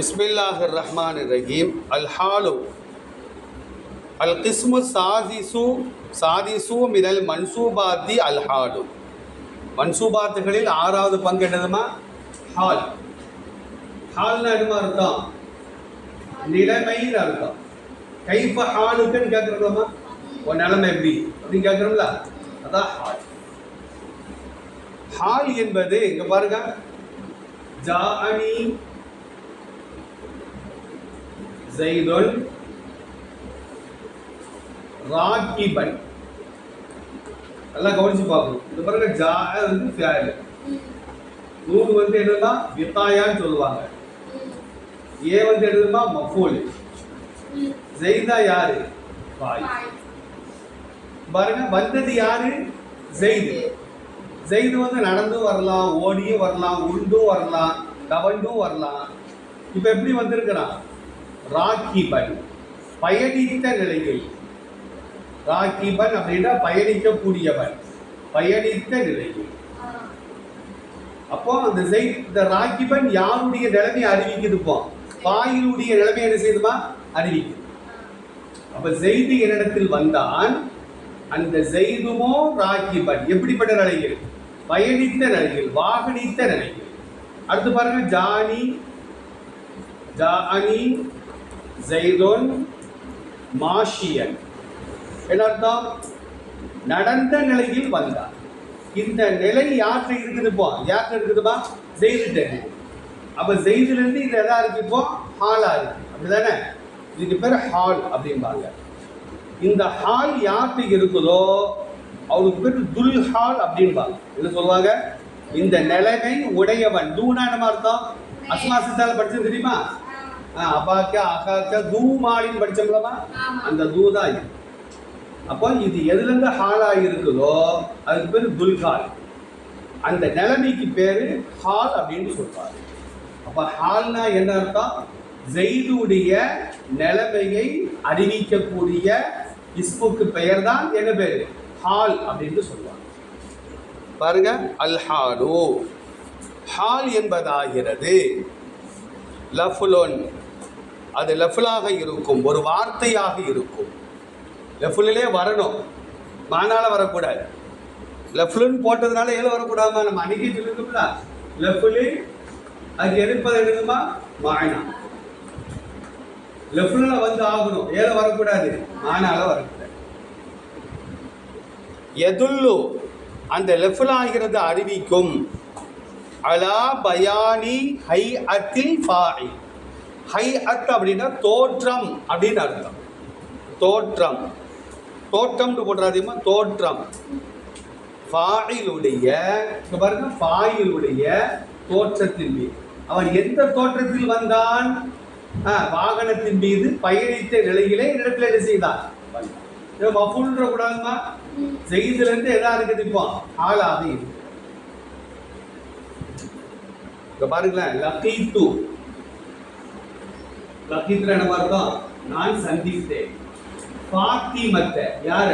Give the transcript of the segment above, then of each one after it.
பிஸ்மில்லாஹிர் ரஹ்மான் ரஹீம் அல் ஹாலு அல் கிஸ்மு சாதிசு சாதிசு மிதல் மன்சூபாத்தி அல் ஹாலு மன்சூபாத்துகளில் ஆறாவது பங்கு என்னதுமா? ஹால். ஹால்னா என்னமா அர்த்தம்? நிலைமைன்னு அர்த்தம். கைஃப ஹாலுக்குன்னு கேட்குறோமா உன் நிலைமை எப்படி? அப்படின்னு கேட்குறோம்ல அதான் ஹால். ஹால் என்பது இங்கே பாருங்க. ஜாஅனி ஜெய்துன் ராக்கிபன் நல்லா கவனிச்சு பார்க்கணும். இந்த பாருங்க ஜா வந்து ஃபேல் நூறு வந்து என்னன்னா வித்தாயான்னு சொல்லுவாங்க. ஏ வந்து என்னதுன்னா மஃபூல். ஜெய்தா யாரு? பாய். பாருங்க வந்தது யாரு? ஜெய்து. ஜெய்து வந்து நடந்தும் வரலாம் ஓடியும் வரலாம் உருண்டும் வரலாம் தவண்டும் வரலாம். இப்போ எப்படி வந்திருக்கிறான்? ராக்கிபன். பயணித்த நிலையில் ராக்கிபன் அப்படின்னா பயணிக்கக்கூடியவன். பயணித்த நிலையில். அப்போ அந்த ஜெய் இந்த ராக்கிபன் யாருடைய நிலைமையை அறிவிக்கிறதுப்போம் பாயினுடைய பாயிலுடைய நிலைமை என்ன செய்யுதுமா? அறிவிக்குது. அப்ப ஜெய்து என்னிடத்தில் வந்தான் அந்த ஜெய்துமோ ராக்கிபன். எப்படிப்பட்ட நிலையில்? பயணித்த நிலையில் வாகனித்த நிலையில். அடுத்து பாருங்க ஜானி ஜானி ஜெய்தோன் மாஷியன். என்ன அர்த்தம் நடந்த நிலையில் வந்தார். இந்த நிலை யார்கிட்ட இருக்குதுப்போ யார்கிட்ட இருக்குதுப்பா ஜெயிலுட்ட அப்போ அப்ப இது எதா இருக்கு இப்போ? ஹாலாக இருக்கு. அப்படிதானே? இதுக்கு பேர் ஹால் அப்படிம்பாங்க. இந்த ஹால் யார்கிட்ட இருக்குதோ அவருக்கு பேர் துல் ஹால் அப்படின்பாங்க என்ன சொல்லுவாங்க? இந்த நிலைமை உடையவன். தூணா என்ன அர்த்தம் அஸ்மா படிச்சது தெரியுமா? அபாக்கா அகாக்கா தூ மாலின்னு அந்த தூ தான் இது. அப்போ இது எதுலேருந்து ஹாலாக இருக்குதோ அதுக்கு பேர் துல்ஹால் அந்த நிலைமைக்கு பேர் ஹால் அப்படின்னு சொல்றாரு அப்போ ஹால்னா என்ன அர்த்தம்? ஜெய்துடைய நிலைமையை அறிவிக்கக்கூடிய இஸ்முக்கு பெயர் தான் என்ன பேர்? ஹால் அப்படின்னு சொல்லுவாங்க பாருங்க அல் ஹாலு. ஹால் என்பதாகிறது. லஃபுலோன். அது லெஃபலாக இருக்கும் ஒரு வார்த்தையாக இருக்கும். லெஃப்லிலே வரணும். மானால வரக்கூடாது. லெஃப்லுன்னு போட்டதுனால ஏழு வரக்கூடாதுமா? நம்ம அணுகி சொல்லிருக்கோம்ல லெஃப்லு அது எதிர்ப்பது எழுதுமா மாயனா லெஃப்ல வந்து ஆகணும். ஏழை வரக்கூடாது. மானால வரக்கூடாது. எதுல்லு அந்த லெஃப்ல் ஆகிறது அறிவிக்கும். அலா பயானி ஹை அத்தில் ஃபாயில் ஹை அத் அப்படின்னா தோற்றம் அப்படின்னு அர்த்தம். தோற்றம். தோற்றம்னு போடுறாதீமா தோற்றம். ஃபாயிலுடைய இங்க பாருங்க ஃபாயிலுடைய தோற்றத்தின் மீது. அவன் எந்த தோற்றத்தில் வந்தான்? ஆ, வாகனத்தின் மீது பயணித்த நிலையிலே இடத்துல என்ன செய்தான் வந்தான். மஃபுல்ன்ற கூடாதுமா செய்திலிருந்து எதா இருக்கு இப்போ ஆளாக இருக்கு இங்க பாருங்களேன் லக்கீத்து லக்கீத்துல என்ன அர்த்தம் நான் சந்தித்தேன். பாத்திமத்தை யார?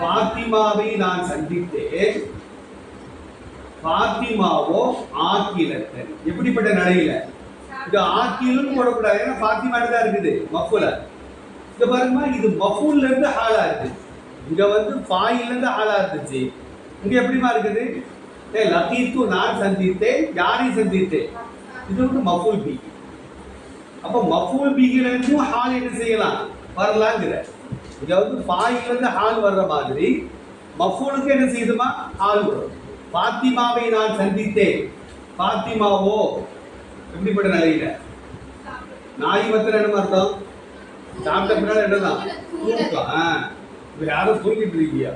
பாத்திமாவை நான் சந்தித்தேன். பாத்திமாவோ ஆக்கிலத்தன் எப்படிப்பட்ட நிலையில? இது ஆக்கிலும் போடக்கூடாது ஏன்னா பாத்திமா தான் இருக்குது மஃபுல. இங்க பாருங்க இது மஃபூல்ல இருந்து ஆளா இருக்கு இங்க வந்து பாயில இருந்து ஆளா இருந்துச்சு. இங்க எப்படிமா இருக்குது? ஏ லத்தீத்து நான் சந்தித்தேன் யாரையும் சந்தித்தேன். இது வந்து மஃபூல் பி. அப்ப மஃபூல் பிகில ஹால் என்ன செய்யலாம்? வரலாங்கிற. இதாவது வந்து ஹால் வர்ற மாதிரி மஃபூலுக்கு என்ன செய்யுதுமா? ஹால் வரும். பாத்திமாவை நான் சந்தித்தேன். பாத்திமாவோ எப்படிப்பட்ட நிலையில நாய் மத்திர என்ன அர்த்தம்? சாப்பிட்ட பின்னால என்னதான்? தூக்கம். ஆ. யாரும் தூங்கிட்டு இருக்கியா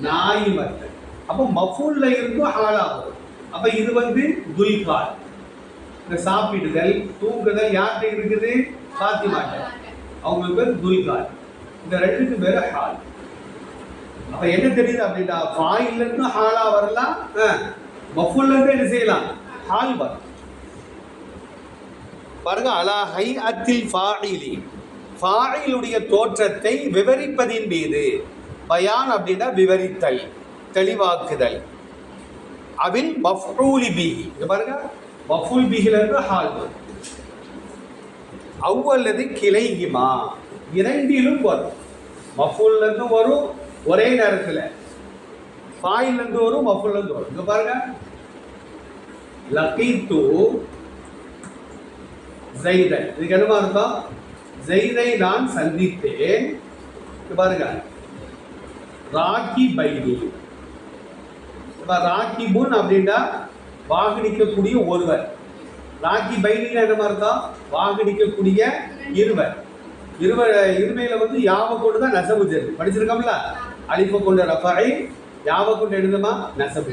நாய் மத்த அப்போ மஃபூல்ல இருந்தும் ஹாலாகும் அப்போ இது வந்து துல்கால் இந்த சாப்பிடுதல் தூங்குதல் யார்கிட்ட இருக்குது? பாத்திமாட்ட அவங்களுக்கு பேர் துல்கால் இந்த ரெண்டுக்கு பேர் ஹால். அப்ப என்ன தெரியுது அப்படின்னா ஃபாயில்ல இருந்து ஹாலா வரலாம் மஃபுல்ல இருந்து என்ன செய்யலாம்? ஹால் வரும். பாருங்க அலா ஹை அத்தில் ஃபாயிலி. ஃபாயிலுடைய தோற்றத்தை விவரிப்பதின் மீது. பயான் அப்படின்னா விவரித்தல் தெளிவாக்குதல். அவின் மஃபூலி பிஹி. பாருங்க வஃபுல் பிகிலர்னு ஹால். வரும் அவ்வல்லது கிளைகிமா இரண்டிலும் வரும். மஃபுல்லேருந்து வரும் ஒரே நேரத்தில். ஃபாயிலேருந்து வரும் மஃபுல்லேருந்து வரும். இங்கே பாருங்க. லக்கீத்து ஜெய்தன் இதுக்கு என்னமா அர்த்தம்? ஜெய்தை நான் சந்தித்தேன். பாருங்க. ராக்கி பைனி இப்போ ராக்கி புன் அப்படின்னா வாகனிக்கக்கூடிய ஒருவர். ராக்கி பைனியில் என்ன இருந்தால் வாகனிக்கக்கூடிய இருவர். இருவர் இருமையில் வந்து யாவ கொண்டு தான் நெசவு தெரியுது படிச்சிருக்கோம்ல? அழிப்பை கொண்ட ரஃபாய் யாவ கொண்டு எழுதுமா? நசபு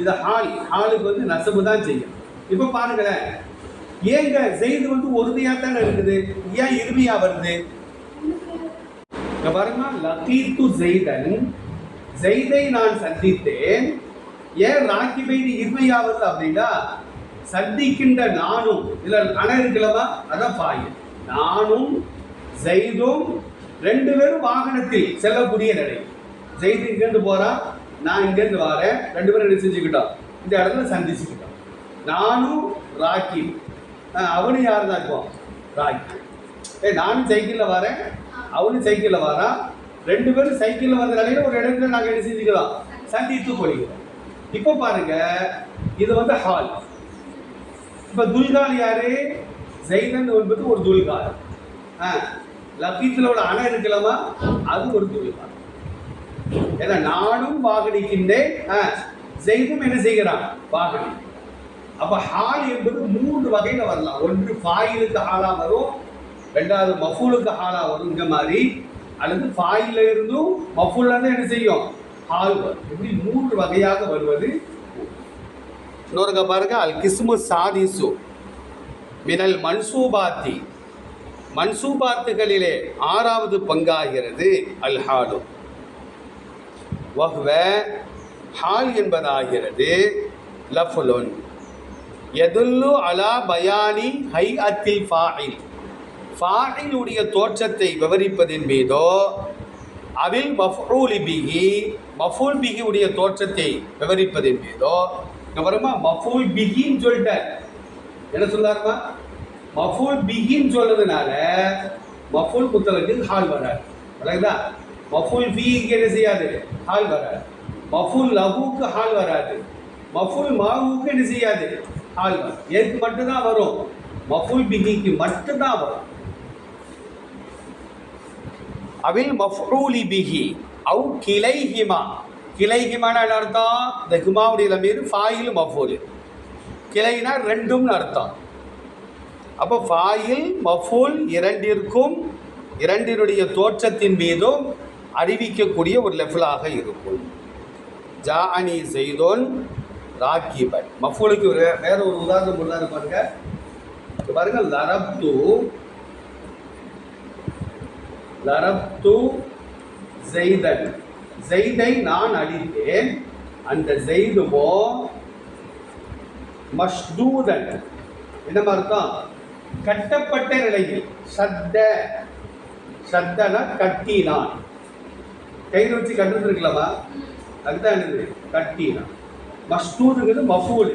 இது ஹால். ஹாலுக்கு வந்து நெசவு தான் செய்யும். இப்போ பாருங்களேன். ஏங்க செய்து வந்து ஒருமையா தானே இருக்குது? ஏன் இருமையாக வருது? பாருங்க. லத்தீத்து ஜெய்தன். ஜெய்தை நான் சந்தித்தேன். ஏன் ராக்கி பைனி இருமையா அப்படின்னா சந்திக்கின்ற நானும் இதுல அணை இருக்கலவா அதான் பாயில் நானும் ஜெய்தும் ரெண்டு பேரும் வாகனத்தில் செல்லக்கூடிய நிலை. ஜெய்து இங்கேருந்து போகிறான் நான் இங்கேருந்து வரேன் ரெண்டு பேரும் என்ன செஞ்சுக்கிட்டோம்? இந்த இடத்துல சந்திச்சுக்கிட்டோம். நானும் ராக்கி அவனும் யார் தான் இருப்போம் ராக்கி ஏ நானும் சைக்கிளில் வரேன் அவனும் சைக்கிளில் வரான் ரெண்டு பேரும் சைக்கிளில் வந்த நிலையில ஒரு இடத்துல நாங்கள் என்ன செஞ்சுக்கலாம் சந்தித்து கொள்கிறோம். இப்போ பாருங்க இது வந்து ஹால். இப்போ துல்கால் யாரு? ஜெய்தன் என்பது ஒரு துல்கால். ஆ லத்தீஃபில் உள்ள அணை இருக்கலாமா அது ஒரு துல்கால். ஏன்னா நானும் வாகனிக்கின்றேன். ஆ ஜெய்தும் என்ன செய்கிறான்? வாகனி. அப்ப ஹால் என்பது மூன்று வகையில வரலாம். ஒன்று ஃபாயிலுக்கு ஹாலா வரும் ரெண்டாவது மஃபூலுக்கு ஹாலா வரும் இந்த மாதிரி. அல்லது ஃபாயில இருந்தும் மஃபூல்ல இருந்து என்ன செய்யும்? ஹால் வரும் இப்படி மூன்று வகையாக வருவது? இன்னொருங்க பாருங்க அல் கிஸ்மு சாதிசு. மினல் மன்சூபாத்தி. மன்சூபாத்துகளிலே ஆறாவது பங்காகிறது அல் ஹாலு. வஹ்வ ஹால் என்பதாகிறது லஃபுலுன். எதுல்லு அலா பயானி ஹை அத்தில் ஃபாயில் ஃபாயிலுடைய தோற்றத்தை விவரிப்பதின் மீதோ அவில் மஃபூலி பிஹி மஃபூல் பிஹி உடைய தோற்றத்தை விவரிப்பதின் மீதோ அப்புறமா வருமா மஃபூல் பிஹின்னு சொல்லிட்டார். என்ன சொல்லாருமா மஃபூல் பிஹின்னு சொல்றதுனால மஃபூல் புத்தகக்கு ஹால் வராது. விளங்குதா மஃபூல் பிஹிக்கு என்ன செய்யாது? ஹால் வராது. மஃபூல் லஹுக்கு ஹால் வராது. மஃபூல் மாவுக்கு என்ன செய்யாது? ஹால் வராது. எதுக்கு மட்டும்தான் வரும்? மஃபூல் பிஹிக்கு மட்டும்தான் வரும். அவில் மஃபூலி பிஹி அவு கிளைஹிமா. கிளைஹிமான அர்த்தம்? இந்த ஹிமாவுடைய மீது ஃபாயில் மஃபூல். கிளைனா ரெண்டும்னு அர்த்தம். அப்போ ஃபாயில் மஃபூல் இரண்டிற்கும் இரண்டினுடைய தோற்றத்தின் மீதும் அறிவிக்கக்கூடிய ஒரு லெஃபலாக இருக்கும். ஜா அனி செய்தோன் ராக்கிபன். மஃபூலுக்கு ஒரு வேற ஒரு உதாரணம் உள்ளாரு பாருங்க. பாருங்க லரப்து லரப்து ஜெய்தன். ஜெய்தை நான் அடித்தேன் அந்த ஜெய்துமோ மஷ்தூதன் என்ன அர்த்தம் கட்டப்பட்ட நிலையில் சத்த சத்தன கட்டினான். கையில் வச்சு கட்டுருக்கலாமா அதுதான் என்னது? கட்டினான். மஷ்தூதுங்கிறது மஃபூல்.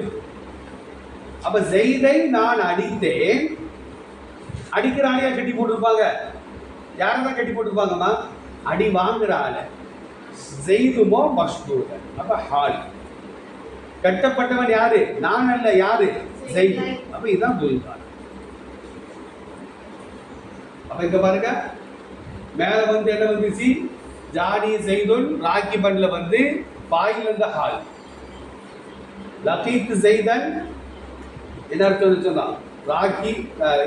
அப்போ ஜெய்தை நான் அடித்தேன் அடிக்கிற கட்டி போட்டிருப்பாங்க. யாரை தான் கட்டி போட்டிருப்பாங்கம்மா அடி வாங்குற ஆளை செய்துமோ மஷ்தூர் அப்ப ஹால். கட்டப்பட்டவன் யாரு? நான் அல்ல யாரு? செய்து. அப்ப இதுதான் துல்கான் அப்ப இங்க பாருங்க. மேல வந்து என்ன வந்துச்சு? ஜாடி செய்துன் ராக்கி பண்ணல வந்து பாயில் இருந்த ஹால். லகீத் செய்தன் என்ன அர்த்தம் சொன்னான்? ராக்கி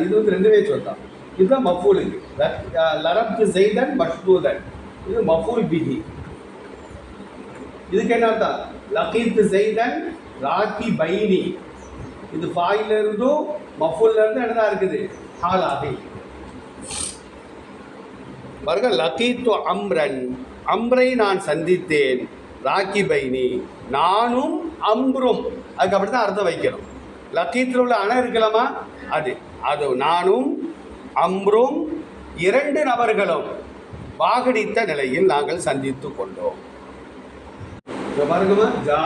இது வந்து ரெண்டுமே சொல்றான் இதுதான் மஃபூலுக்கு லரப்து செய்தன் மஷ்தூதன். இது மஃபூல் பிஹி. இதுக்கு என்ன அர்த்தம்? லகீத் செய்தன் ராக்கி பைனி. இது ஃபாயில இருந்தும் மஃபூல்ல இருந்து என்னதான் இருக்குது? ஹாலாகி. பாருங்க லகீத்து அம்ரன். அம்ரை நான் சந்தித்தேன். ராக்கி பைனி. நானும் அம்ரும். அதுக்கு அப்படி தான் அர்த்தம் வைக்கணும். லக்கீத்தில் உள்ள அணை இருக்கலாமா? அது. அது நானும் அம்ரும் இரண்டு நபர்களும் வாகடித்த நிலையில் நாங்கள் சந்தித்து கொண்டோம். பாருங்கம்மா. ஜா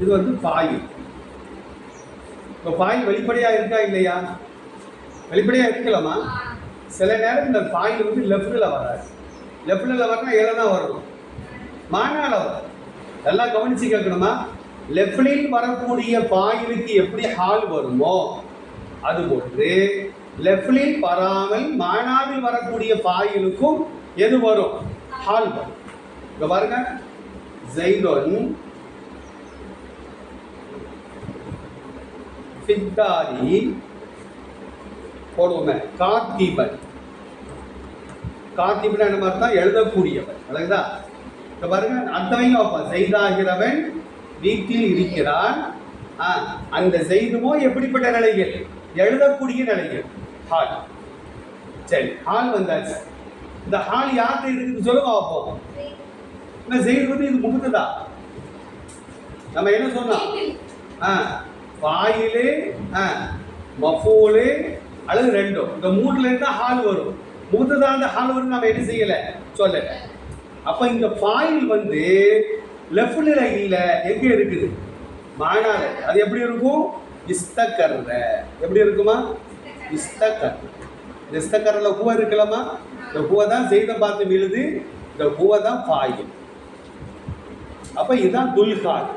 இது வந்து பாயில். இப்போ பாயில் வெளிப்படையாக இருக்கா இல்லையா? வெளிப்படையாக இருக்கலாமா சில நேரம் இந்த பாயில் வந்து லெஃப்டில் வராது. லெஃப்டில் வரனா ஏழை தான் வரணும். மானால வரும் எல்லாம் கவனித்து கேட்கணுமா? லெஃப்டில் வரக்கூடிய பாயிலுக்கு எப்படி ஹால் வருமோ அதுபோன்று லெஃப்டில் வராமல் மானாவில் வரக்கூடிய பாயிலுக்கும் எது வரும்? ஹால் வரும். இங்கே பாருங்க. ஜெய்தொன் ஃபித்தாரி போடுவோமே. காத்திபன். காத்திபன் என்ன மாதிரி தான் எழுதக்கூடியவன். அழகுதா? இப்போ பாருங்க. அர்த்தமையும் வைப்பான் செய்தாகிறவன் வீட்டில் இருக்கிறான் அந்த செய்துமோ எப்படிப்பட்ட நிலைகள்? எழுதக்கூடிய நிலைகள். ஹால். சரி ஹால் வந்தாச்சு. இந்த ஹால் யார்கிட்ட இருக்குன்னு சொல்லுங்க பார்ப்போம் இந்த செய்து வந்து இது முகுத்துதா நம்ம என்ன சொன்னோம்? ஆ வாயிலு ஆ மஃபோலு அல்லது ரெண்டும். இந்த மூணுல இருந்தால் ஹால் வரும். முகுத்துதா அந்த ஹால் வரும் நம்ம என்ன செய்யலை? சொல்லலை. அப்போ இந்த ஃபாயில் வந்து லெஃப்ட் இல்ல எங்க இருக்குது? மானால. அது எப்படி இருக்கும்? இஸ்தக்கர்ற எப்படி இருக்குமா? இஸ்தக்கர் இஸ்தக்கரில் இஸ்தக்கர்ல இருக்கலாமா? இந்த பூவை தான் செய்த பார்த்து மிழுது இந்த ஹூவ தான் பாயும். அப்போ இதுதான் துல்கால்.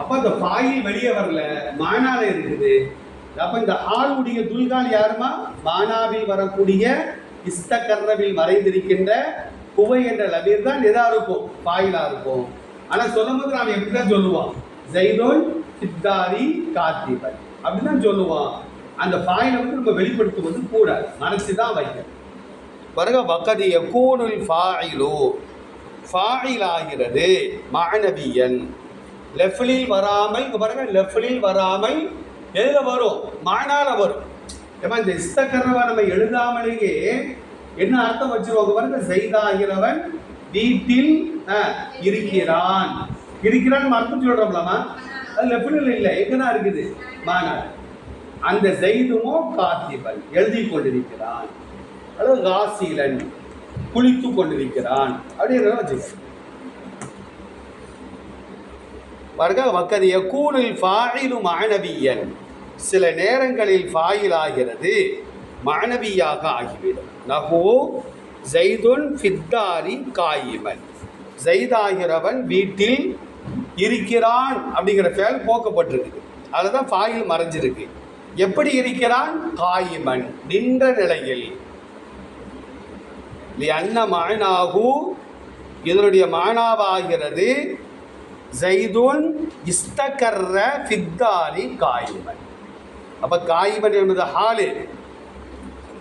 அப்போ இந்த ஃபாயில் வெளியே வரல மானால இருக்குது. அப்போ இந்த ஆளுடைய துல்கால் யாருமா? மானாவில் வரக்கூடிய இஸ்தகர்ரவில் மறைந்திருக்கின்ற குவை என்ற லபீர் தான் எதா இருக்கும் பாயிலா இருக்கும் ஆனா சொல்லும் போது நாம் எப்படிதான் சொல்லுவான் ஜெய்தோன் சித்தாரி காத்திபன். அப்படிதான் சொல்லுவான் அந்த பாயில வந்து நம்ம வெளிப்படுத்துவது கூடாது. மனசு தான் வைக்கணும். பாருங்க வக்கதி எக்கூனுல் ஃபாயிலோ. ஃபாயில் ஆகிறது மாணவியன் லெஃப்டில் வராமல் இங்க பாருங்க லெஃப்டில் வராமல் எதில் வரும்? மானால வரும். ஏமா இந்த இஸ்தக்கரவை நம்ம எழுதாமலேயே என்ன அர்த்தம் வச்சிருவாங்க பாருங்க? செய்தாகிறவன் வீட்டில் இருக்கிறான். இருக்கிறான் அர்த்தம் சொல்றோம்லாமா அது லெஃப்டில் இல்லை. எங்க இருக்குது? மாநாடு அந்த செய்துமோ காத்திபன் எழுதி கொண்டிருக்கிறான். அல்லது காசீலன் குளித்து கொண்டிருக்கிறான். அப்படின்றத வச்சுக்க பாருங்க மக்கது யக்கூனில் ஃபாயிலு மாணவியன் சில நேரங்களில் ஃபாயில் ஆகிறது மாணவியாக ஆகிவிடும். நஹூ ஜெய்துன் ஃபித்தாரி காயிமன் ஜெய்தாகிறவன் வீட்டில் இருக்கிறான் அப்படிங்கிற ஃபேல் போக்கப்பட்டிருக்குது அதில் தான் ஃபாயில் மறைஞ்சிருக்கு. எப்படி இருக்கிறான்? காயிமன் நின்ற நிலையில். அன்ன மானாகு இதனுடைய மானாவாகிறது ஜெய்துன் இஸ்தகர்ர ஃபித்தாரி காயிமன் அப்போ காயிமன் என்பது ஹாலு.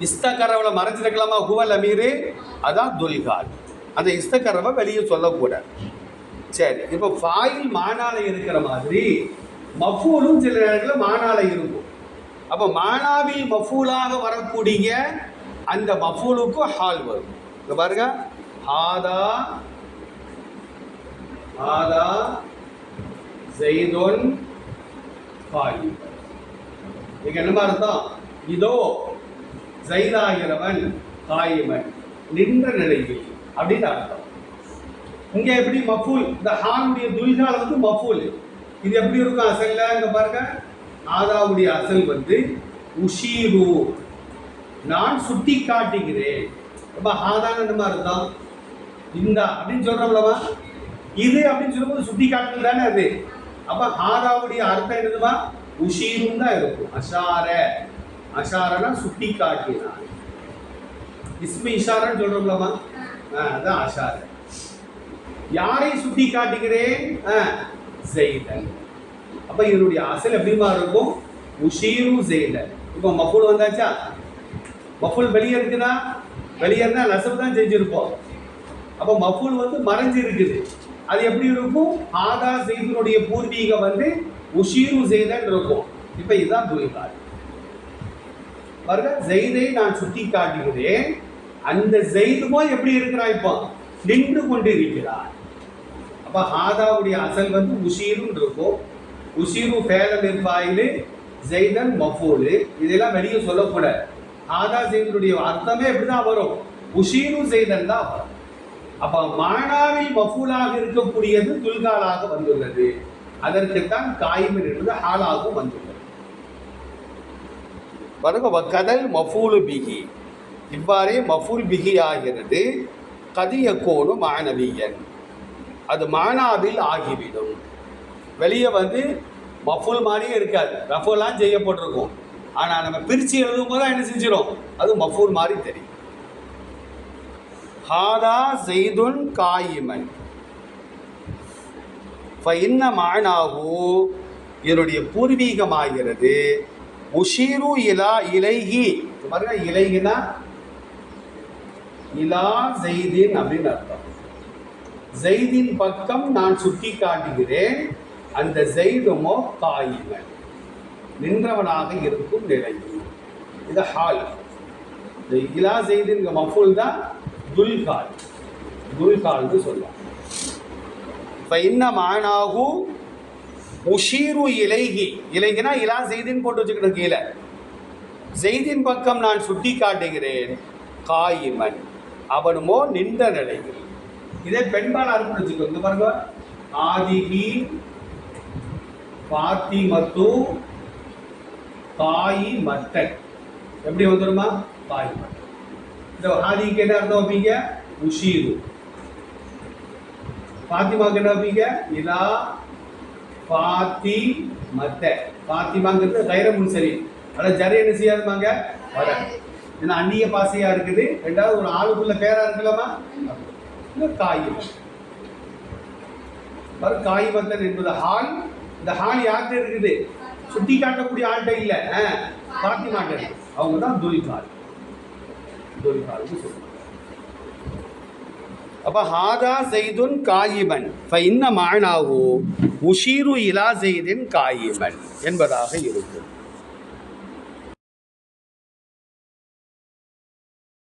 இஸ்தகரவில் மறைஞ்சிருக்கலாமா? ஹுவல் அமீரு? அதான் துல்கால் அந்த இஸ்தகரவை வெளியே சொல்லக்கூடாது. சரி இப்போ ஃபாயில் மானால இருக்கிற மாதிரி மஃபூலும் சில நேரத்தில் மானால இருக்கும். அப்போ மானாவில் மஃபூலாக வரக்கூடிய அந்த மஃபூலுக்கும் ஹால் வரும். இங்க பாருங்க. ஹாதா ஹாதா ஜெய்துன் ஃபாயில். இதுக்கு என்னமா அர்த்தம்? இதோ ஜைதாகிறவன் காயமன் நின்ற நிலையில். அப்படின்னு அர்த்தம். இங்கே எப்படி மஃபூல்? இந்த ஹானுடைய துல்கால வந்து மஃபூல். இது எப்படி இருக்கும்? அசல்ல இங்க பாருங்க. ஆதாவுடைய அசல் வந்து உஷீரு. நான் சுட்டி காட்டுகிறேன் ரொம்ப ஹாதான என்னமா அர்த்தம் இந்த அப்படின்னு சொல்றோம்லவா இது அப்படின்னு சொல்லும்போது சுட்டி காட்டுறது தானே அது. அப்போ ஹாதாவுடைய அர்த்தம் என்னதுமா? உஷீரும் தான் இருக்கும். அஷார. அஷாரனா சுட்டி காட்டினான் இஸ்மி இஷாரன்னு சொல்றோம்லமா ஆ, அதான் அஷார யாரை சுட்டி காட்டுகிறேன் ஆ, ஜெய்தன் அப்ப இதனுடைய அசல் எப்படிமா இருக்கும் உஷீரு ஜெய்தன் இப்போ மஃபூல் வந்தாச்சா மஃபூல் வெளியே இருக்குதா வெளியே இருந்தா நசப் தான் செஞ்சிருப்போம் அப்போ மஃபுல் வந்து மறைஞ்சு இருக்குது அது எப்படி இருக்கும் ஆதா செய்தனுடைய பூர்வீகம் வந்து உஷீரு செய்தன் இருக்கும் இப்போ இதுதான் துல்கால் பாருங்க ஜெயிதை நான் சுட்டி காட்டுகிறேன் அந்த ஜெயிதுமோ எப்படி இருக்கிறான் இப்போ? நின்று கொண்டு இருக்கிறான் அப்ப ஹாதாவுடைய அசல் வந்து உஷீரும் இருக்கும். உஷீரு ஃபேலம் இருப்பாயிலு ஜெய்தன் மஃபூலு. இதெல்லாம் வெளியே சொல்லக்கூடாது. ஹாதா ஜெயினுடைய அர்த்தமே எப்படிதான் வரும். உஷீரு ஜெய்தன் தான் வரும். அப்ப மானாவில் மஃபூலாக இருக்கக்கூடியது துல்காலாக வந்துள்ளது. அதற்குத்தான் காயிமன் இருந்து ஹாலாகவும் வந்துள்ளது. பாருங்க கதல் மஃபூலு பிகி இவ்வாறே மஃபூல் பிகி ஆகிறது கதிய கோணு மாணவியன் அது மானாவில் ஆகிவிடும். வெளியே வந்து மஃபுல் மாதிரியே இருக்காது. ரஃபுலாம் செய்யப்பட்டிருக்கும். ஆனால் நம்ம பிரித்து எழுதும் போது என்ன செஞ்சிடும் அது மஃபூல் மாதிரி தெரியும். ஹாதா செய்துன் காயிமன். இன்ன மானாகு இதனுடைய பூர்வீகமாகிறது உஷீரு இலா இலைஹி. பாருங்க இலைகினா இலா ஜெய்தின் அப்படின்னு அர்த்தம். ஜெய்தின் பக்கம் நான் சுட்டி காட்டுகிறேன். அந்த ஜெய்துமோ காயுங்கள் நின்றவனாக இருக்கும் நிலை. இது ஹால். இந்த இலா ஜெய்தின் மஃபுல் தான் துல்கால். துல்கால்னு சொல்லலாம் இப்போ என்ன மானாகும் உஷீரு இலைகி இலைகினா இலா செய்தின் போட்டு வச்சுக்கணும் கீழே செய்தின் பக்கம் நான் சுட்டி காட்டுகிறேன். காயிமன். அவனுமோ நின்ற நிலையில். இதே பெண்பால் அர்த்தம் இந்த பாருங்க. ஆதிகி பாத்திமத்து காயி மட்டன் எப்படி வந்துருமா காய் மட்டன் இந்த ஆதிக்கு என்ன அர்த்தம் வைப்பீங்க? உஷீரு. பாத்திமாவுக்கு என்ன வைப்பீங்க? இதா பாத்தி மத்த. பாத்திமாங்கிறது கைர சரி. அதான் ஜரி என்ன செய்யாதுமாங்க? வர ஏன்னா அந்நிய பாசையா இருக்குது. ரெண்டாவது ஒரு ஆளுக்குள்ள பேரா இருக்கலாமா? இந்த காயும் காய் வந்தன் என்பது ஹால். இந்த ஹால் யார்கிட்ட இருக்குது? சுட்டி காட்டக்கூடிய ஆள்கிட்ட இல்லை. பாத்தி மாட்டேன் அவங்க தான் துல்கால் துல்கால்னு சொல்லுவாங்க. அப்ப ஹாதா ஜெய்துன் காயிமன் இன்ன மானாவோ உஷீரு இலா ஜெய்தின் காயிமன் என்பதாக இருக்கும்.